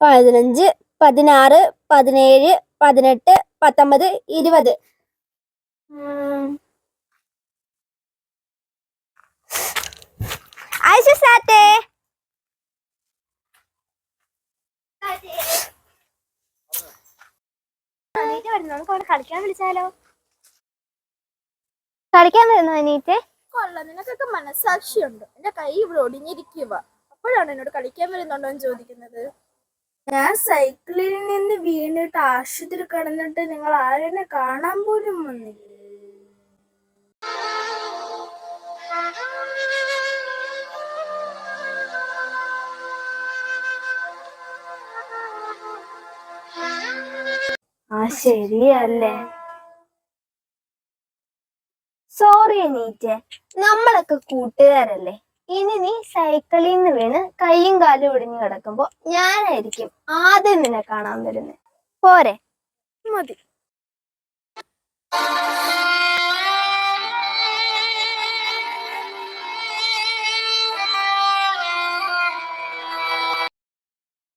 പതിനഞ്ച് പതിനാറ് പതിനേഴ് പതിനെട്ട് പത്തൊമ്പത് ഇരുപത്. ആയിഷ സാറ്റേ. കളിക്കാൻ വിളിച്ചാലോ? കളിക്കാൻ വരുന്നു അനീറ്റ്? കൊള്ളാം. നിനക്കൊക്കെ മനസാക്ഷിയുണ്ട് എന്റെ കൈ ഇവിടെ ഒടിഞ്ഞിരിക്കുക അപ്പോഴാണ് എന്നോട് കളിക്കാൻ വരുന്നുണ്ടോ എന്ന് ചോദിക്കുന്നത്? ഞാൻ സൈക്കിളിൽ നിന്ന് വീണിട്ട് ആശുപത്രി കിടന്നിട്ട് നിങ്ങൾ ആരെന്നെ കാണാൻ പോലും വന്നില്ല. ആ ശരിയല്ലേ? സോറി നീറ്റെ നമ്മളൊക്കെ കൂട്ടുകാരല്ലേ? ഇനി നീ സൈക്കിളിൽ നിന്ന് വീണ് കൈയും കാലും ഒടിഞ്ഞു കിടക്കുമ്പോ ഞാനായിരിക്കും ആദ്യം നിന്നെ കാണാൻ വരുന്നത് പോരെ. മതി.